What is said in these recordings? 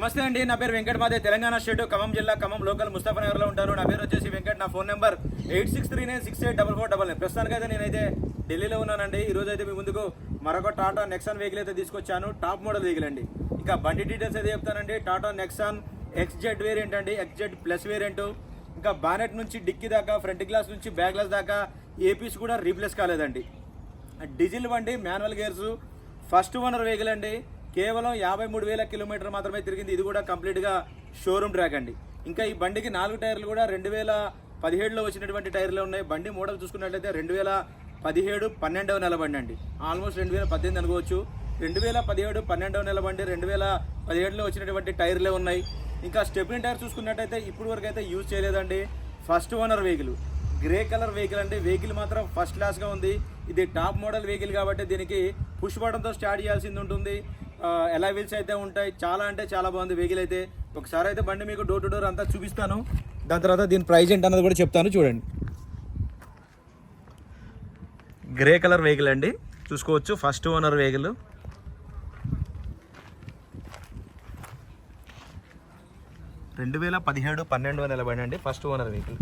నమస్తే అండి నా పేరు వెంకట మాదే. తెలంగాణ స్టేట్ ఖమ్మం జిల్లా ఖమ్మం లోకల్ ముస్తాఫనగర్లో ఉంటాను నా పేరు వచ్చేసి వెంకట్ నా phone number eight six three nine six eight double four double nine ప్రస్తుతానికైతే నేనైతే ఢిల్లీలో ఉన్నానండి. ఈ అయితే మీ ముందుకు మరొక టాటా నెక్సాన్ వెహికల్ అయితే తీసుకొచ్చాను. టాప్ మోడల్ వెహికల్ అండి. ఇక బండి డీటెయిల్స్ అయితే చెప్తానండి. టాటా నెక్సాన్ ఎక్స్జెడ్ వేరియంట్ అండి. ఎక్స్జెడ్ ప్లస్ వేరియంట్ ఇంకా బానెట్ నుంచి డిక్కీ దాకా ఫ్రంట్ గ్లాస్ నుంచి బ్యాక్ గ్లాస్ దాకా ఏపీస్ కూడా రీప్లేస్ కాలేదండి. డీజిల్ బండి manual gears first owner vehicle అండి. కేవలం యాభై మూడు వేల కిలోమీటర్ మాత్రమే తిరిగింది. ఇది కూడా కంప్లీట్గా షోరూమ్ ట్రాక్ అండి. ఇంకా ఈ బండికి నాలుగు టైర్లు కూడా రెండు వేల పదిహేడులో వచ్చినటువంటి టైర్లు ఉన్నాయి. బండి మోడల్ చూసుకున్నట్లయితే రెండు వేల పదిహేడు పన్నెండవ నెల బండి అండి. ఆల్మోస్ట్ రెండు వేల పద్దెనిమిది అనుకోవచ్చు. రెండు వేల పదిహేడు పన్నెండవ నెల బండి రెండు వేల పదిహేడులో వచ్చినటువంటి టైర్లే ఉన్నాయి. ఇంకా స్టెప్ని టైర్ చూసుకున్నట్టయితే ఇప్పుడు వరకు అయితే యూజ్ చేయలేదండి. First owner vehicle grey colour vehicle అండి. వెహికల్ మాత్రం ఫస్ట్ క్లాస్గా ఉంది. ఇది టాప్ మోడల్ వెహికల్ కాబట్టి దీనికి పుష్ బటన్తో స్టార్ట్ చేయాల్సింది ఉంటుంది. ఎలా వీల్స్ అయితే ఉంటాయి చాలా అంటే చాలా బాగుంది వెహికల్ అయితే. ఒకసారి అయితే బండి మీకు డోర్ టు డోర్ అంతా చూపిస్తాను. దాని తర్వాత దీని ప్రైజ్ ఏంటి అన్నది కూడా చెప్తాను చూడండి. గ్రే కలర్ వెహికల్ అండి. చూసుకోవచ్చు ఫస్ట్ ఓనర్ వెహికల్ రెండు వేల పదిహేడు పన్నెండు నెల బండి అండి ఫస్ట్ ఓనర్ వెహికల్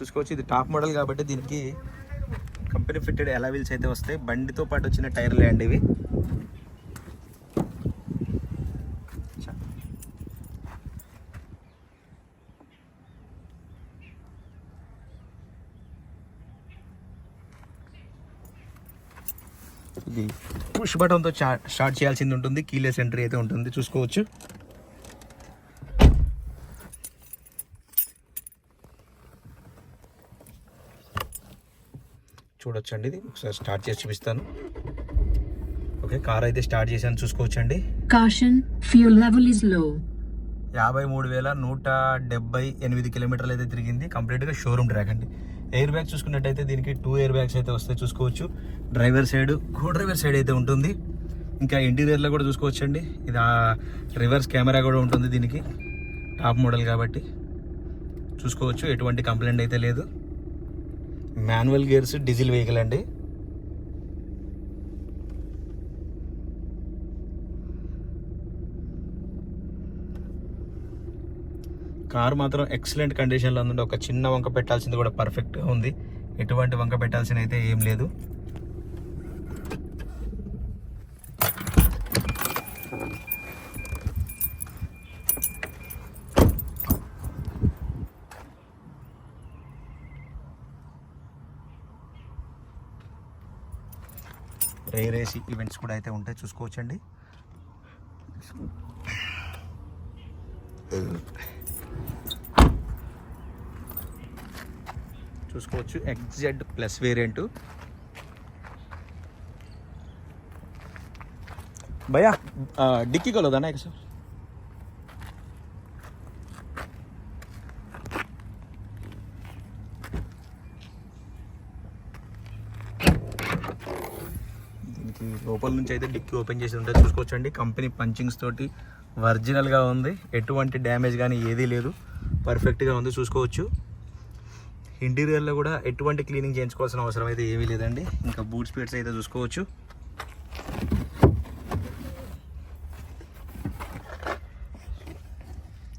చూసుకోవచ్చు. ఇది టాప్ మోడల్ కాబట్టి దీనికి కంపెనీ ఫిట్టెడ్ ఎలా వీల్స్ అయితే వస్తాయి. బండితో పాటు వచ్చిన టైర్లే అండి ఇవి. ఇది పుష్ బటన్తో స్టార్ట్ చేయాల్సింది ఉంటుంది. కీలెస్ ఎంట్రీ అయితే ఉంటుంది. చూసుకోవచ్చు. చూడొచ్చండి. ఇది ఒకసారి స్టార్ట్ చేసి చూపిస్తాను. ఓకే కార్ అయితే స్టార్ట్ చేశాను చూసుకోవచ్చండి. Caution, fuel level is low. యాభై మూడు వేల నూట డెబ్బై ఎనిమిది కిలోమీటర్లు అయితే తిరిగింది. కంప్లీట్గా షోరూమ్ ట్రాక్ అండి. ఎయిర్ బ్యాగ్ చూసుకున్నట్టయితే దీనికి టూ ఎయిర్ బ్యాగ్స్ అయితే వస్తాయి చూసుకోవచ్చు. Driver side co driver side అయితే ఉంటుంది. ఇంకా ఇంటీరియర్లో కూడా చూసుకోవచ్చండి. ఇది ఆ రివర్స్ కెమెరా కూడా ఉంటుంది దీనికి. టాప్ మోడల్ కాబట్టి చూసుకోవచ్చు. ఎటువంటి కంప్లైంట్ అయితే లేదు. మాన్యువల్ గేర్స్ డీజిల్ వెహికల్ అండి. కార్ మాత్రం ఎక్సలెంట్ కండిషన్లో ఉందండి. ఒక చిన్న వంక పెట్టాల్సింది కూడా పర్ఫెక్ట్గా ఉంది. ఎటువంటి వంక పెట్టాల్సిన అయితే ఏం లేదు. రేర్ ఏసీ ఈవెంట్స్ కూడా అయితే ఉంటాయి. చూసుకోవచ్చండి. చూసుకోవచ్చు. ఎగ్జెడ్ ప్లస్ వేరియంట్ భయ్యా డిక్కీ కలదా నాకు సార్ దీనికి లోపల నుంచి అయితే డిక్కీ ఓపెన్ చేసి ఉంటుంది చూసుకోవచ్చండి. కంపెనీ పంచింగ్స్ తోటి ఒరిజినల్గా ఉంది. ఎటువంటి డ్యామేజ్ కానీ ఏదీ లేదు. పర్ఫెక్ట్గా ఉంది చూసుకోవచ్చు. ఇంటీరియర్లో కూడా ఎటువంటి క్లీనింగ్ చేయించుకోవాల్సిన అవసరం అయితే ఏమీ లేదండి. ఇంకా బూట్ స్పీడ్స్ అయితే చూసుకోవచ్చు.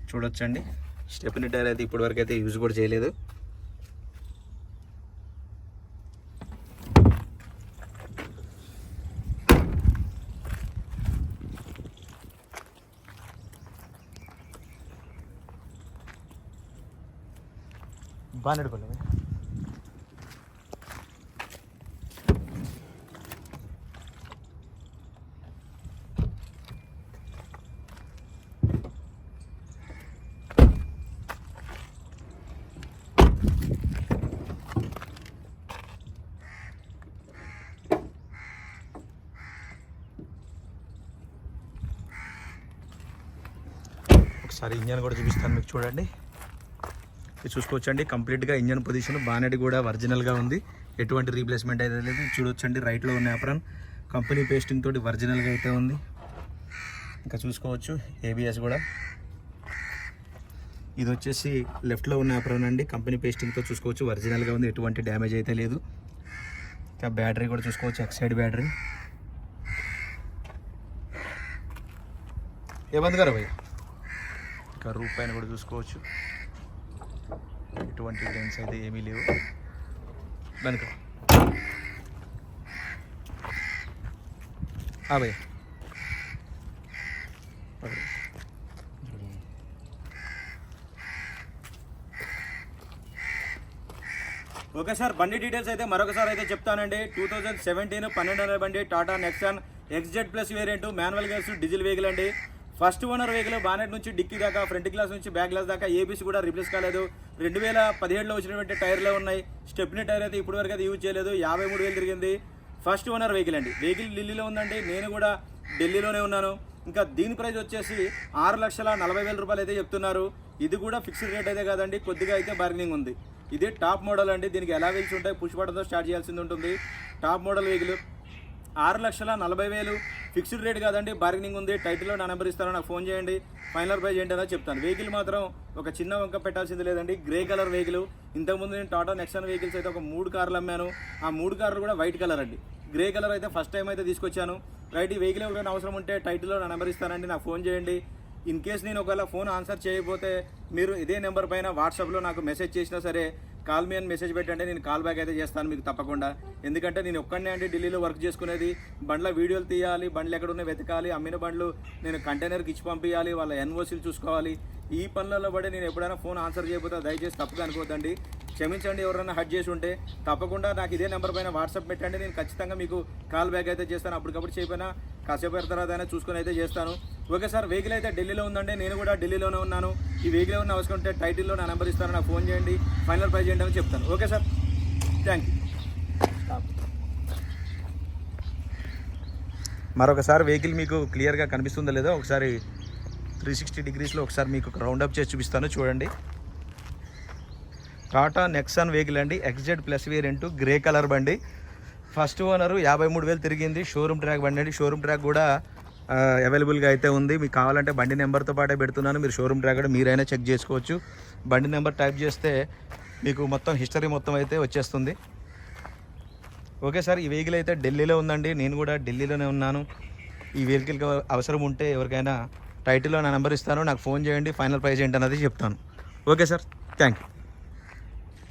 చూడొచ్చండి. స్టెప్ని టైర్ అయితే ఇప్పటివరకు అయితే యూజ్ కూడా చేయలేదు. బాగా నడుకోలేదు ఒకసారి ఇంజన్ కూడా చూపిస్తాను మీకు చూడండి ఇది చూసుకోవచ్చండి. కంప్లీట్గా ఇంజన్ పొజిషన్ బానెట్ కూడా ఒరిజినల్గా ఉంది. ఎటువంటి రీప్లేస్మెంట్ అయితే లేదు. చూడొచ్చండి. రైట్లో ఉన్న అప్రాన్ కంపెనీ పేస్టింగ్ తోటి ఒరిజినల్గా అయితే ఉంది. ఇంకా చూసుకోవచ్చు. ఏబిఎస్ కూడా. ఇది వచ్చేసి లెఫ్ట్లో ఉన్న అప్రాన్ అండి. కంపెనీ పేస్టింగ్తో చూసుకోవచ్చు. ఒరిజినల్గా ఉంది. ఎటువంటి డ్యామేజ్ అయితే లేదు. ఇంకా బ్యాటరీ కూడా చూసుకోవచ్చు. ఎక్సైడ్ బ్యాటరీ ఏమంది గారు భయ్య ఇంకా రూప్ పైన కూడా చూసుకోవచ్చు. ఎటువంటి డెన్స్ అయితే ఏమీ లేవు. వెనుక. ఆ ఓకే సార్ బండి డీటెయిల్స్ అయితే మరొకసారి అయితే చెప్తానండి. టూ థౌజండ్ సెవెంటీన్ పన్నెండు వందల బండి Tata Nexon XZ plus variant manual gears diesel vehicle అండి. ఫస్ట్ ఓనర్ వెహికల్ బానెట్ నుంచి డిక్కీ దాకా ఫ్రంట్ గ్లాస్ నుంచి బ్యాక్ గ్లాస్ దాకా ఏబీసీ కూడా రిప్లేస్ కాలేదు. రెండు వేల పదిహేడులో వచ్చినటువంటి టైర్లే ఉన్నాయి. స్టెప్ని టైర్ అయితే ఇప్పటి వరకు అయితే యూజ్ చేయలేదు. యాభై మూడు వేలు తిరిగింది. ఫస్ట్ ఓనర్ వెహికల్ అండి. వెహికల్ ఢిల్లీలో ఉందండి. నేను కూడా ఢిల్లీలోనే ఉన్నాను. ఇంకా దీని ప్రైస్ వచ్చేసి ఆరు లక్షల నలభై వేల రూపాయలు అయితే చెప్తున్నారు. ఇది కూడా ఫిక్స్డ్ రేట్ అయితే కాదండి. కొద్దిగా అయితే బార్గెనింగ్ ఉంది. ఇది టాప్ మోడల్ అండి. దీనికి ఎలా వీల్స్ ఉంటాయి పుష్పడంతో స్టార్ట్ చేయాల్సింది ఉంటుంది. టాప్ మోడల్ వెహికల్ ఆరు లక్షల నలభై వేలు. ఫిక్స్డ్ రేట్ కాదండి బార్గెనింగ్ ఉంది. టైటిల్లో నా నెంబర్ ఇస్తారో నాకు ఫోన్ చేయండి. ఫైనల్ ప్రైజ్ ఏంటో చెప్తాను. వెహికల్ మాత్రం ఒక చిన్న వంక పెట్టాల్సింది లేదండి. గ్రే కలర్ వెహికల్ ఇంతకుముందు నేను టాటా నెక్సాన్ వెహికల్స్ అయితే ఒక మూడు కార్లు అమ్మాను. ఆ మూడు కార్లు కూడా వైట్ కలర్ అండి. గ్రే కలర్ అయితే ఫస్ట్ టైం అయితే తీసుకొచ్చాను. రైట్ ఈ వెహికల్ ఎవరైనా అవసరం ఉంటే టైటిల్లో నా నెంబర్ ఇస్తానండి. నాకు ఫోన్ చేయండి. ఇన్ కేస్ నేను ఒకవేళ ఫోన్ ఆన్సర్ చేయకపోతే మీరు ఇదే నెంబర్ పైన వాట్సాప్లో నాకు మెసేజ్ చేసినా సరే కాల్ మీ అని మెసేజ్ పెట్టండి నేను కాల్ బ్యాక్ అయితే చేస్తాను మీకు తప్పకుండా. ఎందుకంటే నేను ఒక్కడనే అండి ఢిల్లీలో వర్క్ చేసుకునేది. బండ్ల వీడియోలు తీయాలి బండ్లు ఎక్కడున్నా వెతకాలి అమ్మిన బండ్లు నేను కంటైనర్కి ఇచ్చి పంపించాలి వాళ్ళ ఎన్ఓసీలు చూసుకోవాలి. ఈ పనులలో పడి నేను ఎప్పుడైనా ఫోన్ ఆన్సర్ చేయకపోతే దయచేసి తప్పుగా అనుకోవద్దండి. క్షమించండి ఎవరైనా హట్ చేసి ఉంటే. తప్పకుండా నాకు ఇదే నెంబర్ పైన వాట్సాప్ పెట్టండి నేను ఖచ్చితంగా మీకు కాల్ బ్యాక్ అయితే చేస్తాను. అప్పటికప్పుడు చేయకపోయినా కాసేపు తర్వాత అయినా చూసుకొని అయితే చేస్తాను. ఓకే సార్ వెహికల్ అయితే ఢిల్లీలో ఉందండి. నేను కూడా ఢిల్లీలోనే ఉన్నాను. ఈ వెహికల్ ఏమన్నా అవసరం ఉంటే టైటిల్లో నా నెంబర్ ఇస్తాను నాకు ఫోన్ చేయండి. ఫైనల్ ప్రైజ్ చేయండి అని చెప్తాను. Okay sir. థ్యాంక్ యూ మరొకసారి వెహికల్ మీకు క్లియర్గా కనిపిస్తుందో లేదో ఒకసారి త్రీ సిక్స్టీ డిగ్రీస్లో ఒకసారి మీకు రౌండ్ అప్ చేసి చూపిస్తాను. చూడండి. టాటా నెక్సాన్ వెహికల్ అండి. XZ plus variant grey colour బండి. ఫస్ట్ ఓనరు యాభై మూడు వేలు తిరిగింది. షోరూమ్ ట్రాక్ బండి అండి. షోరూమ్ ట్రాక్ కూడా అవైలబుల్గా అయితే ఉంది. మీకు కావాలంటే బండి నెంబర్తో పాటే పెడుతున్నాను. మీరు షోరూమ్ ట్రాక్ కూడా మీరైనా చెక్ చేసుకోవచ్చు. బండి నెంబర్ టైప్ చేస్తే మీకు మొత్తం హిస్టరీ మొత్తం అయితే వచ్చేస్తుంది. ఓకే సార్ ఈ వెహికల్ అయితే ఢిల్లీలో ఉందండి. నేను కూడా ఢిల్లీలోనే ఉన్నాను. ఈ వెహికల్కి అవసరం ఉంటే ఎవరికైనా టైటిల్లో నా నెంబర్ ఇస్తాను. నాకు ఫోన్ చేయండి. ఫైనల్ ప్రైస్ ఏంటన్నది చెప్తాను. Okay sir thank you